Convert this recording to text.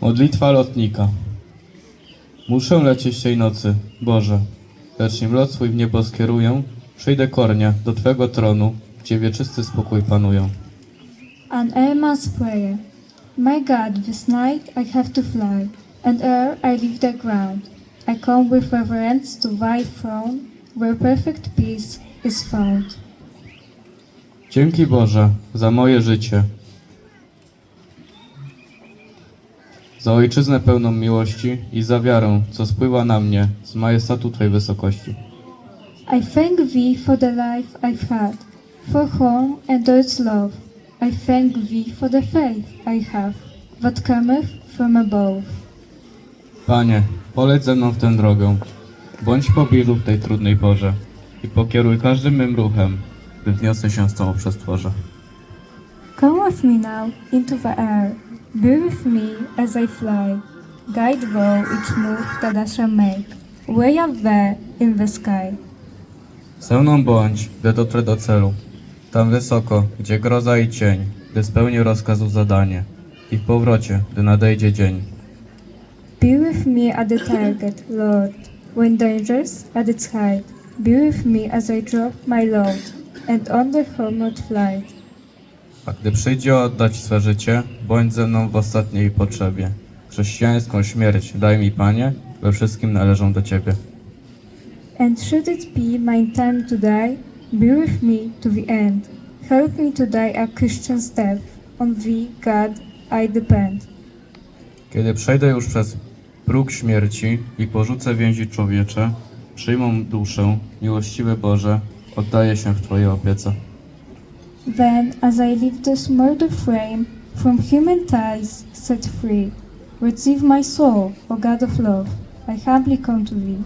Modlitwa lotnika. Muszę lecieć tej nocy, Boże, lecz nim lot swój w niebo skieruję, przyjdę kornie do Twego tronu, gdzie wieczysty spokój panują. An airman's prayer. My God, this night I have to fly, and ere I leave the ground, I come with reverence to thy throne, where perfect peace is found. Dzięki Boże za moje życie, za ojczyznę pełną miłości i za wiarę, co spływa na mnie z majestatu Twej wysokości. I thank thee for the life I've had, for home and its love. I thank thee for the faith I have, that cometh from above. Panie, poleć ze mną w tę drogę, bądź pobliżu w tej trudnej porze i pokieruj każdym mym ruchem, gdy wniosę się z Tobą przez tworze. Come with me now into the air. Be with me as I fly. Guide thou each move that I shall make. Way up there in the sky. Ze mną bądź, gdy dotrę do celu, tam wysoko, gdzie groza i cień, gdy spełnię rozkazu zadanie i w powrocie, gdy nadejdzie dzień. Be with me at the target, Lord, when dangers at its height. Be with me as I drop my load and on the homeward flight. A gdy przyjdzie oddać swe życie, bądź ze mną w ostatniej potrzebie. Chrześcijańską śmierć daj mi, Panie, we wszystkim należą do Ciebie. And should it be my time to die, be with me to the end. Help me to die a Christian's death. On thee, God, I depend. Kiedy przejdę już przez próg śmierci i porzucę więzi człowiecze, przyjmą duszę, miłościwy Boże, oddaję się w Twojej opiece. Then, as I leave this mortal frame, from human ties set free, receive my soul, O God of love, I humbly come to thee.